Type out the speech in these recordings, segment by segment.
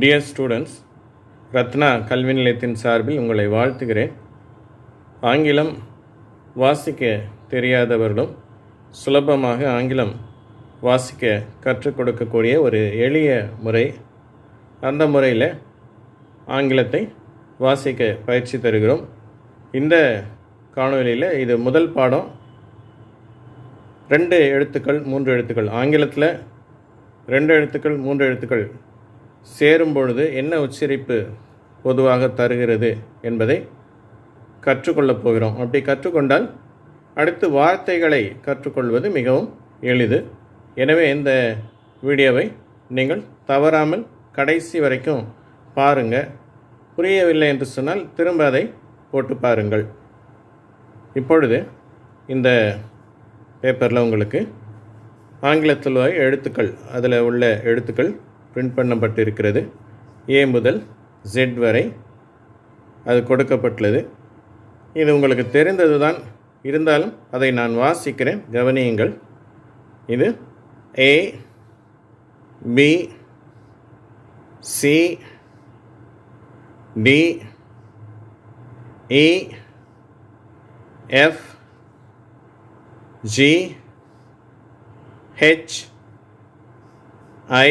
Dear students Ratna கல்வி நிலையத்தின் சார்பில் உங்களை வாழ்த்துகிறேன். ஆங்கிலம் வாசிக்க தெரியாதவர்களும் சுலபமாக ஆங்கிலம் வாசிக்க கற்றுக் கொடுக்கக்கூடிய ஒரு எளிய முறை. அந்த முறையில் ஆங்கிலத்தை வாசிக்க பயிற்சி தருகிறோம். இந்த காணொலியில் இது முதல் பாடம். ரெண்டு எழுத்துக்கள் மூன்று எழுத்துக்கள். ஆங்கிலத்தில் ரெண்டு எழுத்துக்கள் மூன்று எழுத்துக்கள். சேரும் பொழுது என்ன உச்சரிப்பு பொதுவாக தருகிறது என்பதை கற்றுக்கொள்ளப் போகிறோம். அப்படி கற்றுக்கொண்டால் அடுத்து வார்த்தைகளை கற்றுக்கொள்வது மிகவும் எளிது. எனவே இந்த வீடியோவை நீங்கள் தவறாமல் கடைசி வரைக்கும் பாருங்கள் புரியவில்லை என்று சொன்னால் திரும்ப அதை போட்டு பாருங்கள். இப்பொழுது இந்த பேப்பரில் உங்களுக்கு ஆங்கிலத்தில் எழுத்துக்கள் அதில் உள்ள எழுத்துக்கள் பிரிண்ட் பண்ணப்பட்டு இருக்கிறது ஏ முதல் ஜெட் வரை அது கொடுக்கப்பட்டுள்ளது. இது உங்களுக்கு தெரிந்தது தான் இருந்தாலும் அதை நான் வாசிக்கிறேன். கவனியுங்கள். இது A B C D E F G H I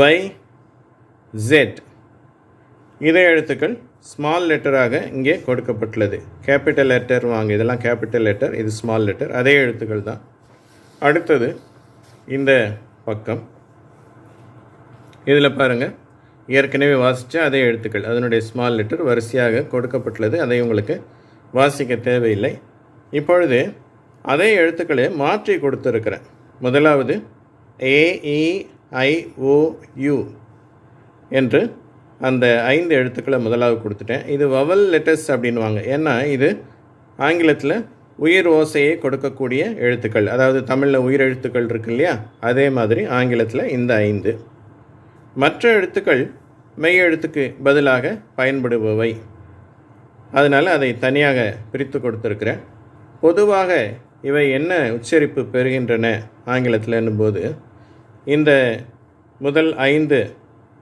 Y Z இதே எழுத்துக்கள் ஸ்மால் லெட்டராக இங்கே கொடுக்கப்பட்டுள்ளது. கேபிட்டல் லெட்டர் வாங்க இதெல்லாம் கேபிட்டல் லெட்டர் இது ஸ்மால் லெட்டர் அதே எழுத்துக்கள் தான். அடுத்தது இந்த பக்கம். இதில் பாருங்கள் ஏற்கனவே வாசித்த அதே எழுத்துக்கள் அதனுடைய ஸ்மால் லெட்டர் வரிசையாக கொடுக்கப்பட்டுள்ளது அதை உங்களுக்கு வாசிக்க தேவையில்லை. இப்பொழுது அதே எழுத்துக்களை மாற்றி கொடுத்துருக்கிறேன். முதலாவது e, ஐஓயு என்று அந்த ஐந்து எழுத்துக்களை முதலாவது கொடுத்துட்டேன். இது வவல் லெட்டர்ஸ் அப்படின்வாங்க ஏன்னா இது ஆங்கிலத்தில் உயிர் ஓசையை கொடுக்கக்கூடிய எழுத்துக்கள். அதாவது தமிழில் உயிர் எழுத்துக்கள் இருக்கு இல்லையா? அதே மாதிரி ஆங்கிலத்தில் இந்த ஐந்து. மற்ற எழுத்துக்கள் மெய் எழுத்துக்கு பதிலாக பயன்படுபவை. அதனால் அதை தனியாக பிரித்து கொடுத்துருக்குறேன். பொதுவாக இவை என்ன உச்சரிப்பு பெறுகின்றன ஆங்கிலத்தில் என்னும்போது இந்த முதல் ஐந்து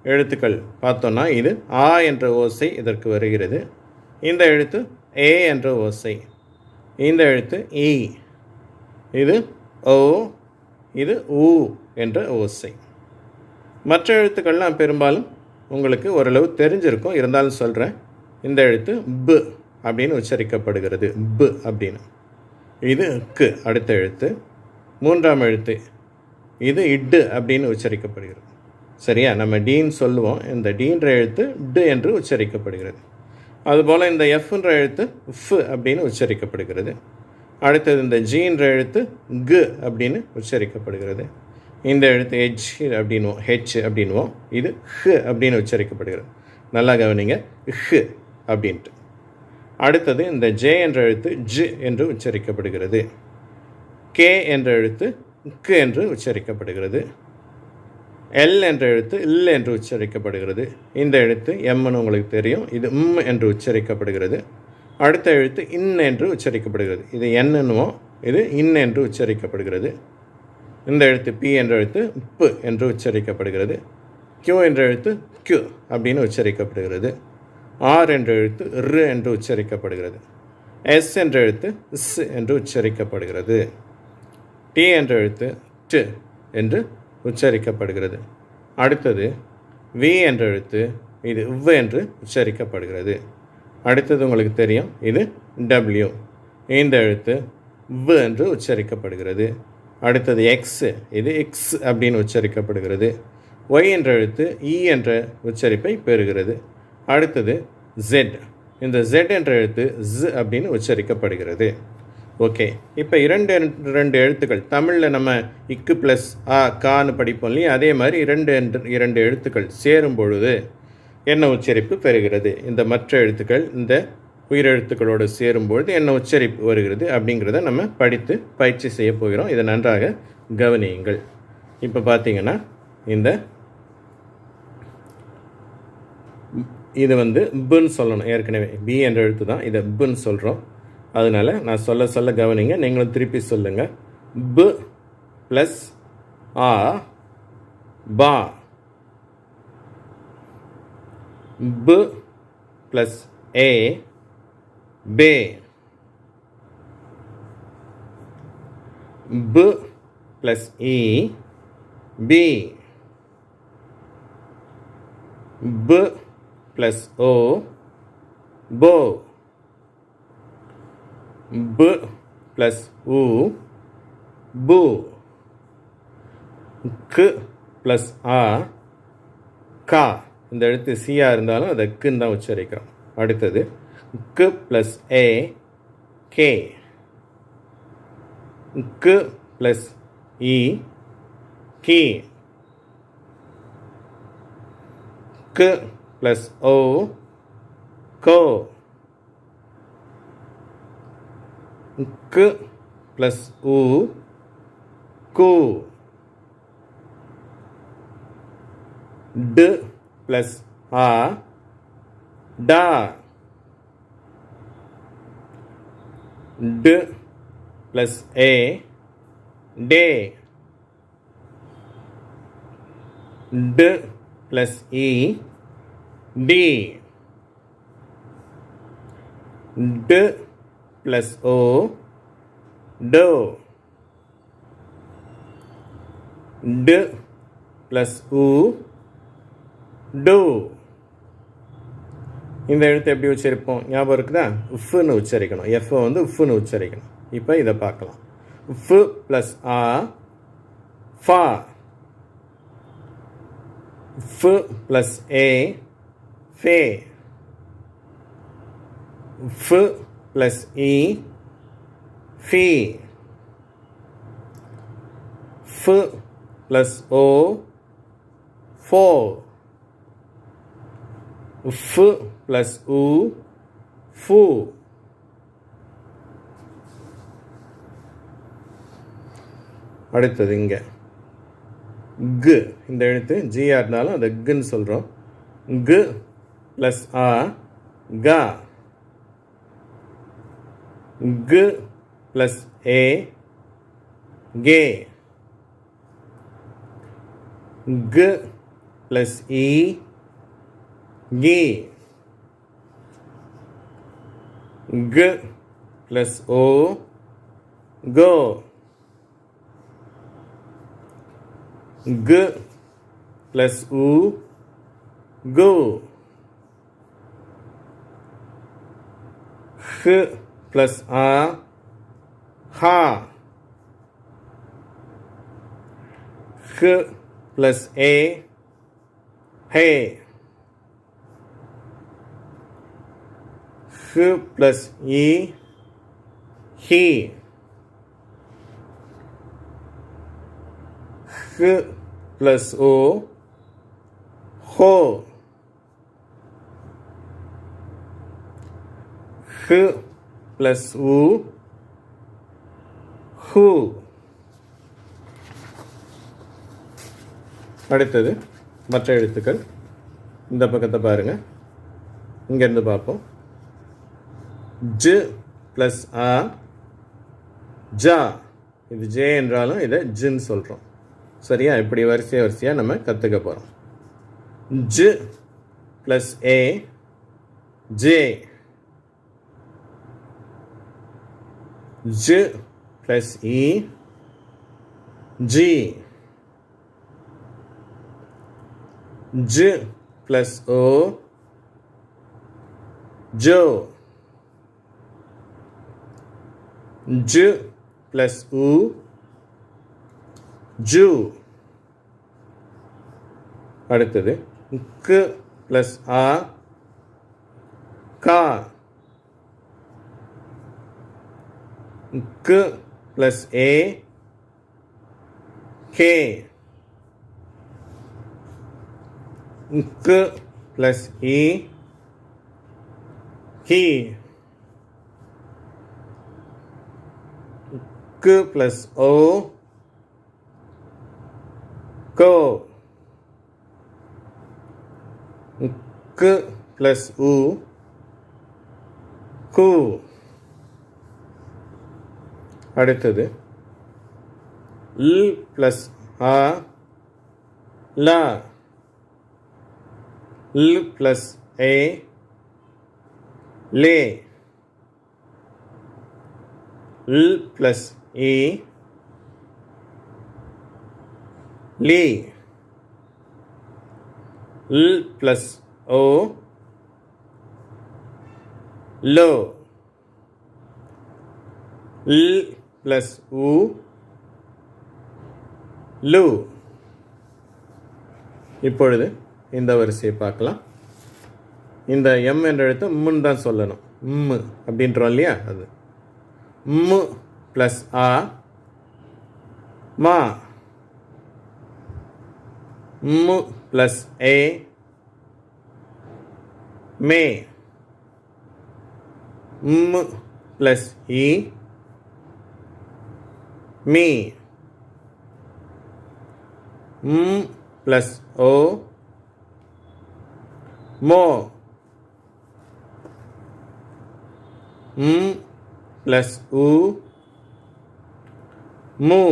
எழுத்துக்கள் பார்த்தோன்னா இது ஆ என்ற ஓசை இதற்கு வருகிறது. இந்த எழுத்து ஏ என்ற ஓசை. இந்த எழுத்து இ இது ஓ. இது ஊ என்ற ஓசை. மற்ற எழுத்துக்கள்லாம் பெரும்பாலும் உங்களுக்கு ஓரளவு தெரிஞ்சிருக்கும். இருந்தாலும் சொல்கிறேன் இந்த எழுத்து பு அப்படின்னு உச்சரிக்கப்படுகிறது. பு அப்படின்னு. இது க்கு அடுத்த எழுத்து. மூன்றாம் எழுத்து இது இட்டு அப்படின்னு உச்சரிக்கப்படுகிறது. சரியா? நம்ம டீன்னு சொல்லுவோம். இந்த டீன்ற எழுத்து டு என்று உச்சரிக்கப்படுகிறது. அதுபோல் இந்த எஃப்ன்ற எழுத்து ஃபு அப்படின்னு உச்சரிக்கப்படுகிறது. அடுத்தது இந்த ஜீன்ற எழுத்து கு அப்படின்னு உச்சரிக்கப்படுகிறது. இந்த எழுத்து ஹெச் அப்படின்வோம் ஹெச் அப்படின்வோம் இது ஹ் அப்படின்னு உச்சரிக்கப்படுகிறது. நல்லா கவனிங்க. ஹ் அப்படின்ட்டு. அடுத்தது இந்த ஜே என்ற எழுத்து ஜ் என்று உச்சரிக்கப்படுகிறது. கே என்ற எழுத்து க் என்று உச்சரிக்கப்படுகிறது. எல் என்ற எழுத்து இல் என்று உச்சரிக்கப்படுகிறது. இந்த எழுத்து எம்னு உங்களுக்கு தெரியும். இது ம் என்று உச்சரிக்கப்படுகிறது. அடுத்த எழுத்து இன் என்று உச்சரிக்கப்படுகிறது. இது என்னன்னுவோம் இது இன் என்று உச்சரிக்கப்படுகிறது. இந்த எழுத்து பி என்ற எழுத்து உப்பு என்று உச்சரிக்கப்படுகிறது. கியூ என்ற எழுத்து கியூ அப்படின்னு உச்சரிக்கப்படுகிறது. ஆர் என்ற எழுத்து ரு என்று உச்சரிக்கப்படுகிறது. எஸ் என்ற எழுத்து இஸ் என்று உச்சரிக்கப்படுகிறது. டி என்ற எழுத்து டு என்று உச்சரிக்கப்படுகிறது. அடுத்தது வி என்ற எழுத்து இது உவ் என்று உச்சரிக்கப்படுகிறது. அடுத்தது உங்களுக்கு தெரியும் இது டபிள்யூ இந்த எழுத்து வ் என்று உச்சரிக்கப்படுகிறது. அடுத்தது எக்ஸ் இது எக்ஸ் அப்படின்னு உச்சரிக்கப்படுகிறது. ஒய் என்ற எழுத்து இ என்ற உச்சரிப்பை பெறுகிறது. அடுத்தது ஜெட் இந்த ஜெட் என்ற எழுத்து Z அப்படின்னு உச்சரிக்கப்படுகிறது. ஓகே. இப்போ இரண்டு ரெண்டு எழுத்துக்கள். தமிழில் நம்ம இக்கு ப்ளஸ் ஆ கான்னு படிப்போம் இல்லையா? அதே மாதிரி இரண்டு என்று- இரண்டு எழுத்துக்கள் சேரும் பொழுது என்ன உச்சரிப்பு பெறுகிறது? இந்த மற்ற எழுத்துக்கள் இந்த உயிரெழுத்துக்களோடு சேரும்பொழுது என்ன உச்சரிப்பு வருகிறது அப்படிங்கிறத நம்ம படித்து பயிற்சி செய்ய போகிறோம். இதை நன்றாக கவனியுங்கள். இப்போ பார்த்தீங்கன்னா இந்த இது வந்து புன்னு சொல்லணும். ஏற்கனவே பி என்ற எழுத்து தான் இதை புன்னு சொல்கிறோம் அதனால் நான் சொல்ல சொல்ல கவனிங்க. நீங்களும் திருப்பி சொல்லுங்கள் பு ப்ளஸ் ஆ பா. பு ப்ளஸ் ஏ பே. பு ப்ளஸ் இ பி. பு ப்ளஸ் ஓ போ. பு ப்ளஸ் உ பு. கு ப்ளஸ் ஆ கா. இந்த எழுத்து சியாக இருந்தாலும் அதை குன்னு தான் உச்சரிக்கிறோம். அடுத்தது கு ப்ளஸ் ஏ கே கு ப்ளஸ் இ கே கு ப்ளஸ் ஓ கோ க ப்ளஸ் உ கு டு ப்ளஸ் ஆ டா டு ப்ளஸ் ஏ டே டு ப்ளஸ் இ டி டு plus O do D plus U do இந்த எழுத்து எப்படி உச்சரிப்போம்? ஞாபகம் இருக்குதா? உஃப்னு உச்சரிக்கணும். எஃப் வந்து உஃப்னு உச்சரிக்கணும். இப்போ இதை பார்க்கலாம். உஃப் ப்ளஸ் ஆ ஃபா F plus A, fe. F plus E, ஃபி F plus O, fo. F plus U, fu. அடுத்தது இங்கே கு இந்த எழுத்து ஜிஆர்னாலும் இருந்தாலும் அதை குன்னு சொல்கிறோம் கு ப்ளஸ் ஆ கா கு ப்ளஸ் ஏ கே கு ப்ளஸ் இ கி கு ப்ளஸ் ஓ கோ G plus U go. H plus r ค่า k plus a เฮ k plus e ฮีค plus o โคคือ plus U who அடுத்தது மற்ற எழுத்துக்கள். இந்த பக்கத்தை பாருங்க. இங்கேருந்து பார்ப்போம். ஜ ப்ளஸ் ஆ ஜா இது ஜே என்றாலும் இதை ஜின்னு சொல்கிறோம் சரியா? இப்படி வரிசையாக வரிசையாக நம்ம கற்றுக்க போகிறோம் ஜ ப்ளஸ் ஏ ஜே ஜ ப்ளஸ் இ ஜி ஜ ப்ளஸ் ஓ ஜோ ஜ ப்ளஸ் உ ஜூ அடுத்தது கு ப்ளஸ் ஆ கா. K plus A K. G plus E K. G plus O plus U Cool. அடுத்தது. ல் ப்ளஸ் ஆ ல. ல் ப்ளஸ் ஏ லே. ல் ப்ளஸ் இ லீ. ல் ப்ளஸ் ஓ லோ. ல் ப்ளஸ் உ லு இப்பொழுது இந்த வரிசையை பார்க்கலாம். இந்த எம் என்ற எழுத்து உம்முன்னு தான் சொல்லணும். ம் அப்படின்றோம் இல்லையா அது? உம்மு ப்ளஸ் ஆ மா உம்மு ப்ளஸ் ஏ மே ம் ப்ளஸ் இ மீ ம் ப்ளஸ் ஓ மோ ம் ப்ளஸ் உ மு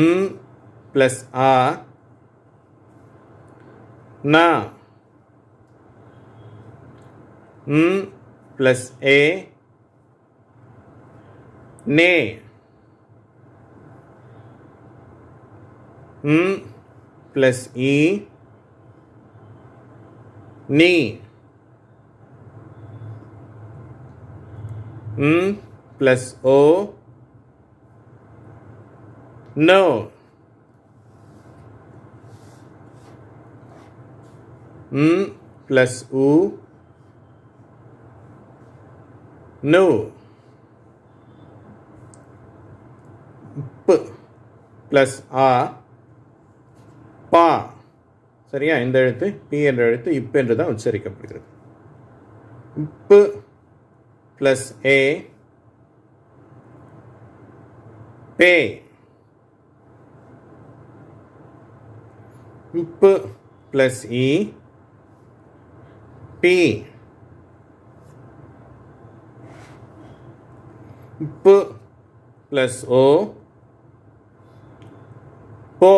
ம் ப்ளஸ் ஆ நா ம் ப்ளஸ் ஏ நே ம் ப்ளஸ் இ நீ ம் ப்ளஸ் ஓ நோ ம் ப்ளஸ் உ நோ ப் ப்ளஸ் ஆ பா சரியா? இந்த எழுத்து பி என்ற எழுத்து இப் என்று தான் உச்சரிக்கப்படுகிறது. இப்பு ப்ளஸ் ஏ பே. இப்பு ப்ளஸ் இ பி இப்பு ப்ளஸ் ஓ போ.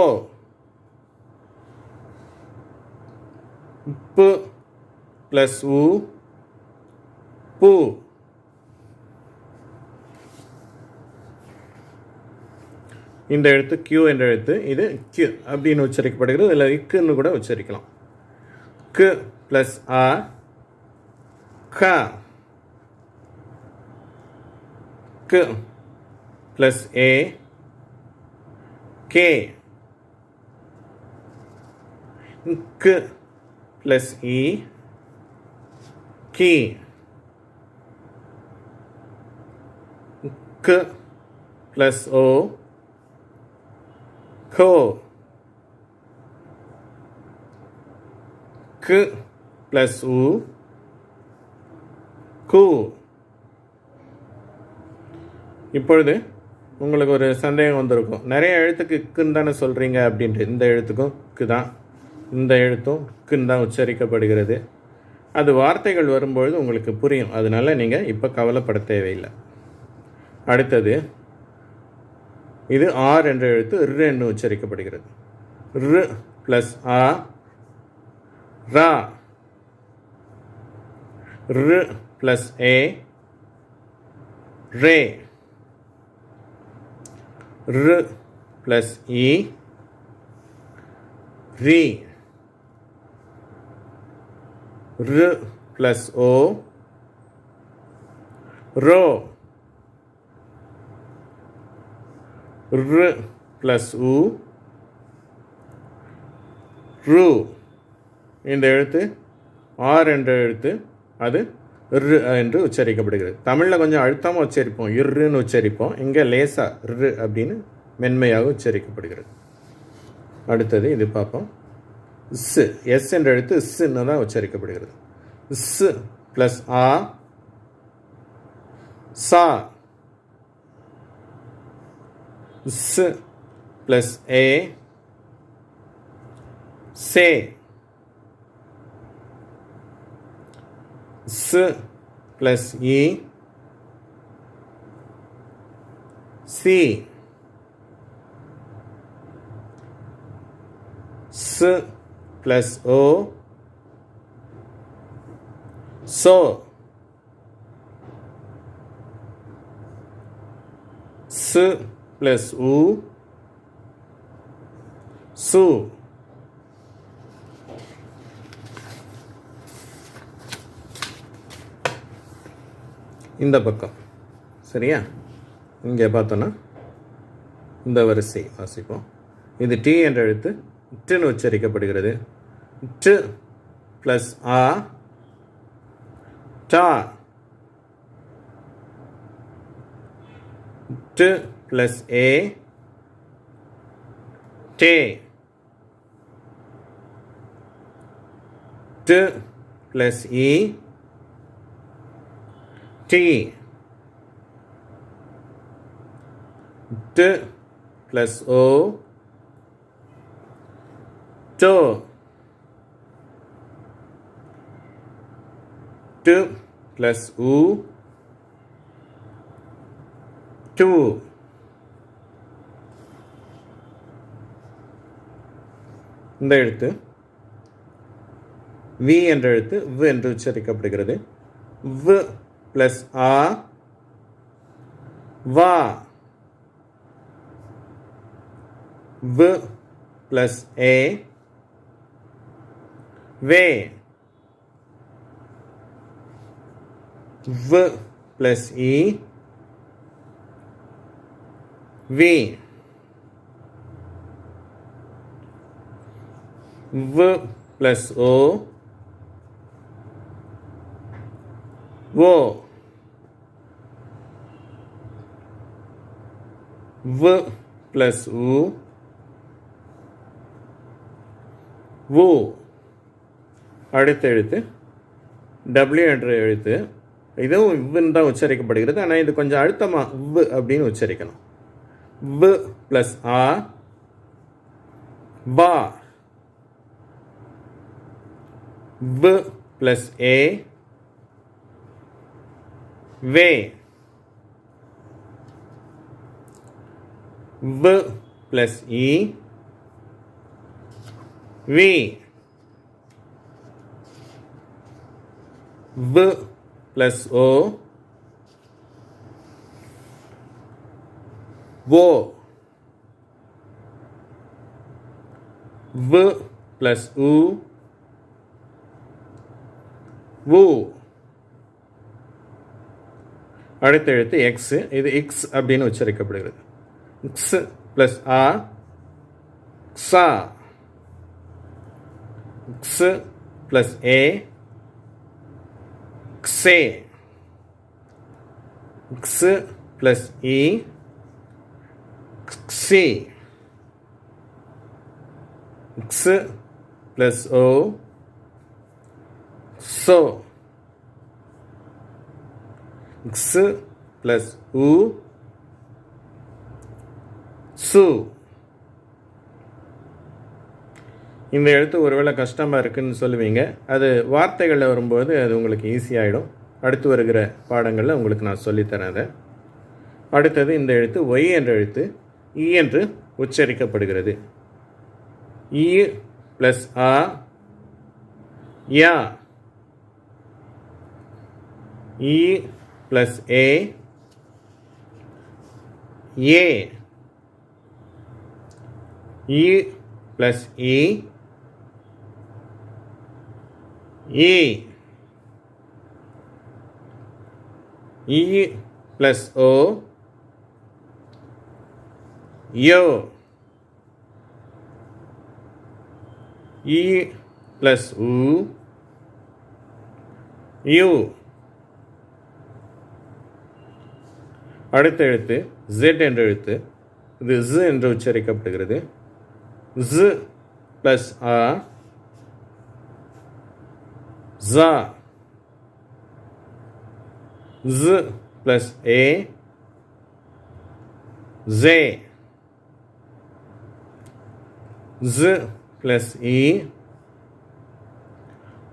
உப்பு ப்ளஸ் உ. பூ. இந்த எழுத்து கியூ என்ற எழுத்து இது கியூ அப்படின்னு உச்சரிக்கப்படுகிறது. இல்லை இக்குன்னு கூட உச்சரிக்கலாம். கு ப்ளஸ் ஆ க கு ப்ளஸ் ஏ கே க்கு ப்ளஸ் இ கி க்கு ப்ளஸ் ஓ கோ க்கு ப்ளஸ் உ கூ இப்பொழுது உங்களுக்கு ஒரு சந்தேகம் வந்திருக்கும். நிறைய எழுத்துக்கு இக்குன்னு தானே சொல்கிறீங்க அப்படின்ட்டு இந்த எழுத்துக்கும் இக்கு தான். இந்த எழுத்தும் க்குன்னு தான் உச்சரிக்கப்படுகிறது. அது வார்த்தைகள் வரும்பொழுது உங்களுக்கு புரியும். அதனால் நீங்கள் இப்போ கவலைப்பட தேவையில்லை. அடுத்தது இது ஆர் என்ற எழுத்து ர் என்று உச்சரிக்கப்படுகிறது. ரு ப்ளஸ் ஆ ரா. ரு ப்ளஸ் ஏ ரே. ரு ப்ளஸ் இ ரி. ரு ப்ளஸ் ஓ ரோ ரு ப்ளஸ் உ ரு இந்த எழுத்து ஆர் என்ற எழுத்து அது ரு என்று உச்சரிக்கப்படுகிறது. தமிழில் கொஞ்சம் அழுத்தமாக உச்சரிப்போம். இருன்னு உச்சரிப்போம். இங்கே லேசாக ரு அப்படின்னு மென்மையாக உச்சரிக்கப்படுகிறது. அடுத்தது இது பார்ப்போம். ஸ் எஸ் என்ற எழுத்து ஸ்ன்னு தான் உச்சரிக்கப்படுகிறது. ஸ் ப்ளஸ் ஆ சா ஸ் ப்ளஸ் ஏ சே ஸ் ப்ளஸ் இ சி ஸ் ப்ளஸ் ஓ சோ S ப்ளஸ் உ சு இந்த பக்கம். சரியா? இங்கே பார்த்தோன்னா இந்த வரிசை வாசிப்போம். இது டி என்ற எழுத்து ட்டுன்னு உச்சரிக்கப்படுகிறது. டு ப்ளஸ் ஆ. டா. டு ப்ளஸ் ஏ டே டு ப்ளஸ் இ டி டு ப்ளஸ் ஓ டு. டு ப்ளஸ் உ டூ. இந்த எழுத்து. வி என்ற எழுத்து வ என்று உச்சரிக்கப்படுகிறது. வ ப்ளஸ் ஆ வா. வ் plus E way v plus e v v plus o o v plus O wo அடுத்த எழுத்து. டபிள்யூ என்ற எழுத்து. இதுவும் இவ்வுன்னு தான் உச்சரிக்கப்படுகிறது. ஆனால் இது கொஞ்சம் அழுத்தமாக இவ் அப்படின்னு உச்சரிக்கணும். வ் ப்ளஸ் ஆ. பா வ் ப்ளஸ் ஏ. வே. வ் ப்ளஸ் இ. வி. வ் ப்ளஸ் ஓ ஓ வ் ப்ளஸ் உ வு அடுத்த எழுத்து எக்ஸ் இது எக்ஸ் அப்படின்னு உச்சரிக்கப்படுகிறது எக்ஸ் ப்ளஸ் ஆ சா எக்ஸ் ப்ளஸ் ஏ க்ஸே X plus I xi X plus O so. X plus u. சு இந்த எழுத்து ஒருவேளை கஷ்டமாக இருக்குதுன்னு சொல்லுவீங்க. அது வார்த்தைகளில் வரும்போது அது உங்களுக்கு ஈஸியாகிடும் அடுத்து வருகிற பாடங்களில் உங்களுக்கு நான் சொல்லித்தரேன் அதை. அடுத்தது இந்த எழுத்து ஒய் என்ற எழுத்து இ என்று உச்சரிக்கப்படுகிறது. இ ப்ளஸ் ஆ யா இ ப்ளஸ் ஏ ஏ இ plus E ஏ இ ப்ளஸ் ஓ யோ இ ப்ளஸ் உ யூ அடுத்த எழுத்து ஜெட் என்ற எழுத்து. இது ஜு என்று உச்சரிக்கப்படுகிறது. Zoo plus A Z. z plus a. Z. Z plus e.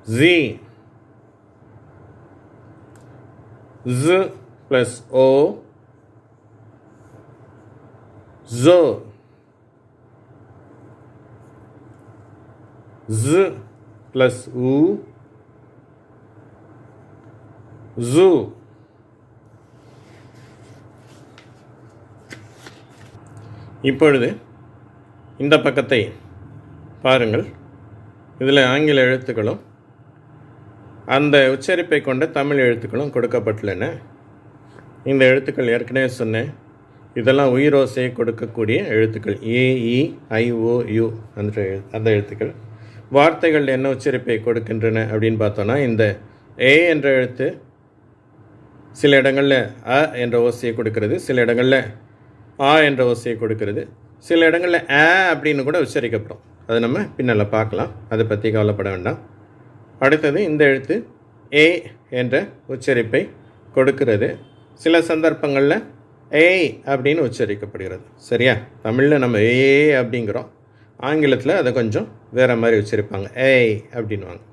Z. Z plus o. Z. Z plus u. ஜூ இப்பொழுது இந்த பக்கத்தை பாருங்கள். இதில் ஆங்கில எழுத்துக்களும் அந்த உச்சரிப்பை கொண்ட தமிழ் எழுத்துக்களும் கொடுக்கப்பட்டுள்ளன. இந்த எழுத்துக்கள் ஏற்கனவே சொன்னேன். இதெல்லாம் உயிரோசையை கொடுக்கக்கூடிய எழுத்துக்கள். ஏஇ ஐஓயு அந்த எழு அந்த எழுத்துக்கள். வார்த்தைகள் என்ன உச்சரிப்பை கொடுக்கின்றன அப்படின்னு பார்த்தோன்னா இந்த ஏ என்ற எழுத்து சில இடங்களில் அ என்ற ஓசையை கொடுக்கிறது சில இடங்களில் ஆ என்ற ஓசையை கொடுக்கிறது. சில இடங்களில் ஆ அப்படின்னு கூட உச்சரிக்கப்படும். அது நம்ம பின்னால் பார்க்கலாம். அதை பற்றி கவலைப்பட வேண்டாம். அடுத்தது இந்த எழுத்து ஏ என்ற உச்சரிப்பை கொடுக்கிறது. சில சந்தர்ப்பங்களில் ஏய் அப்படின்னு உச்சரிக்கப்படுகிறது. சரியா? தமிழில் நம்ம ஏ அப்படிங்கிறோம். ஆங்கிலத்தில் அதை கொஞ்சம் வேறு மாதிரி உச்சரிப்பாங்க. ஏய் அப்படின்வாங்க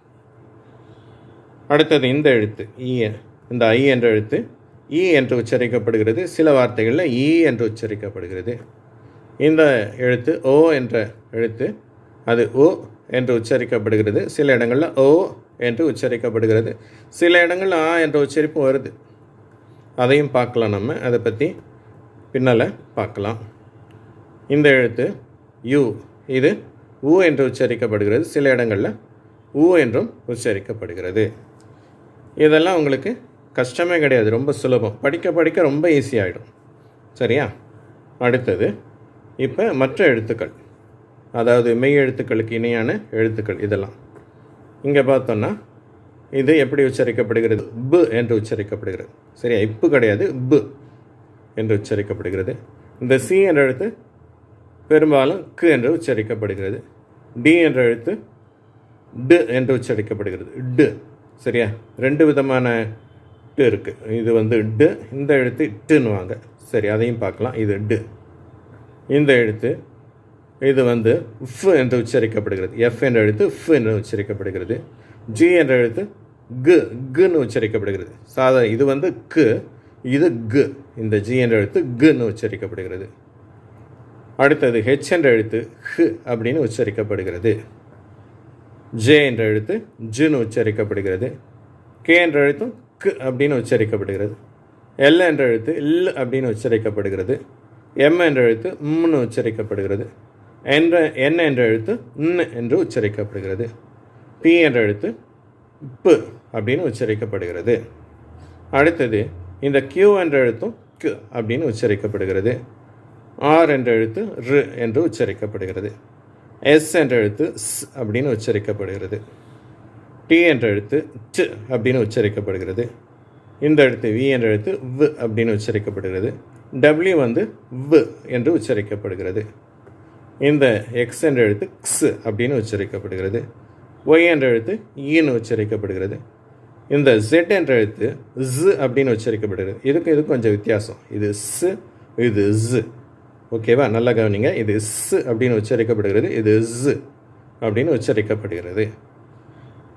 அடுத்தது இந்த எழுத்து ஈ இந்த ஐ என்ற எழுத்து ஈ என்று உச்சரிக்கப்படுகிறது. சில வார்த்தைகளில் ஈ என்று உச்சரிக்கப்படுகிறது. இந்த எழுத்து ஓ என்ற எழுத்து அது ஓ என்று உச்சரிக்கப்படுகிறது. சில இடங்களில் ஓ என்று உச்சரிக்கப்படுகிறது. சில இடங்களில் ஆ என்ற உச்சரிப்பு வருது. அதையும் பார்க்கலாம் நம்ம. அதை பற்றி பின்னால் பார்க்கலாம். இந்த எழுத்து யூ இது ஊ என்று உச்சரிக்கப்படுகிறது. சில இடங்களில் ஊ என்றும் உச்சரிக்கப்படுகிறது. இதெல்லாம் உங்களுக்கு கஷ்டமே கிடையாது ரொம்ப சுலபம். படிக்க படிக்க ரொம்ப ஈஸியாகிடும் சரியா? அடுத்தது இப்போ மற்ற எழுத்துக்கள். அதாவது மெய் எழுத்துக்களுக்கு இணையான எழுத்துக்கள் இதெல்லாம். இங்கே பார்த்தோன்னா இது எப்படி உச்சரிக்கப்படுகிறது? பு என்று உச்சரிக்கப்படுகிறது. சரியா? இப்பு கிடையாது பு என்று உச்சரிக்கப்படுகிறது. இந்த சி என்ற எழுத்து பெரும்பாலும் கு என்று உச்சரிக்கப்படுகிறது. டி என்ற எழுத்து டு என்று உச்சரிக்கப்படுகிறது. டு. சரியா? ரெண்டு விதமான டு இருக்குது இது வந்து டு. இந்த எழுத்து இட்டுன்னுவாங்க சரி அதையும் பார்க்கலாம். இது டு. இந்த எழுத்து இது வந்து ஃப் என்று உச்சரிக்கப்படுகிறது. எஃப் என்ற எழுத்து ஃப் என்று உச்சரிக்கப்படுகிறது. ஜி என்ற எழுத்து கு குன்னு உச்சரிக்கப்படுகிறது. சாதா இது வந்து கு இது கு. இந்த ஜி என்ற எழுத்து குன்னு உச்சரிக்கப்படுகிறது. அடுத்தது ஹெச் என்ற எழுத்து ஹு அப்படின்னு உச்சரிக்கப்படுகிறது. ஜே என்ற எழுத்து ஜுன்னு உச்சரிக்கப்படுகிறது. கே என்ற எழுத்தும் கு அப்படின்னு உச்சரிக்கப்படுகிறது. எல் என்ற எழுத்து இல் அப்படின்னு உச்சரிக்கப்படுகிறது. எம் என்ற எழுத்து ம்னு உச்சரிக்கப்படுகிறது. என்ற என் என்ற எழுத்து ந் என்று உச்சரிக்கப்படுகிறது. பி என்ற எழுத்து பு அப்படின்னு உச்சரிக்கப்படுகிறது. அடுத்தது இந்த கியூ என்ற எழுத்தும் கு அப்படின்னு உச்சரிக்கப்படுகிறது. ஆர் என்ற எழுத்து ரு என்று உச்சரிக்கப்படுகிறது. எஸ் என்ற எழுத்து ஸ் அப்படின்னு உச்சரிக்கப்படுகிறது. டி என்ற எழுத்து ட் அப்படின்னு உச்சரிக்கப்படுகிறது. இந்த எழுத்து வி என்ற எழுத்து வ் அப்படின்னு உச்சரிக்கப்படுகிறது. டபிள்யூ வந்து வ் என்று உச்சரிக்கப்படுகிறது. இந்த எக்ஸ் என்ற எழுத்து க்ஸ் அப்படின்னு உச்சரிக்கப்படுகிறது. ஒய் என்ற எழுத்து e ஈன்னு உச்சரிக்கப்படுகிறது. இந்த ஜெட் என்ற எழுத்து ஸ் அப்படின்னு உச்சரிக்கப்படுகிறது. இதுக்கு இதுக்கும் கொஞ்சம் வித்தியாசம். இது ஸ் இது ஸ் ஓகேவா நல்லா கவனிங்க. இது ஸ் அப்படின்னு உச்சரிக்கப்படுகிறது. இது ஸ் அப்படின்னு உச்சரிக்கப்படுகிறது.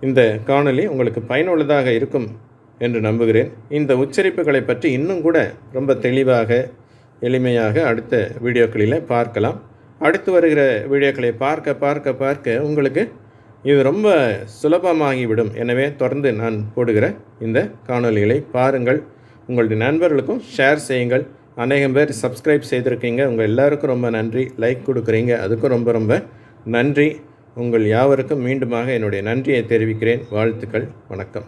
இந்த காணொலி உங்களுக்கு பயனுள்ளதாக இருக்கும் என்று நம்புகிறேன். இந்த உச்சரிப்புகளை பற்றி இன்னும் கூட ரொம்ப தெளிவாக எளிமையாக அடுத்த வீடியோக்களில் பார்க்கலாம். அடுத்து வருகிற வீடியோக்களை பார்க்க பார்க்க பார்க்க உங்களுக்கு இது ரொம்ப சுலபமாகிவிடும். எனவே தொடர்ந்து நான் போடுகிற இந்த காணொலிகளை பாருங்கள். உங்களுடைய நண்பர்களுக்கும் ஷேர் செய்யுங்கள். அநேகம் பேர் சப்ஸ்கிரைப் செய்திருக்கீங்க. உங்கள் எல்லாருக்கும் ரொம்ப நன்றி. லைக் கொடுக்குறீங்க. அதுக்கும் ரொம்ப ரொம்ப நன்றி. உங்கள் யாவருக்கும் மீண்டுமாக என்னுடைய நன்றியை தெரிவிக்கிறேன். வாழ்த்துக்கள். வணக்கம்.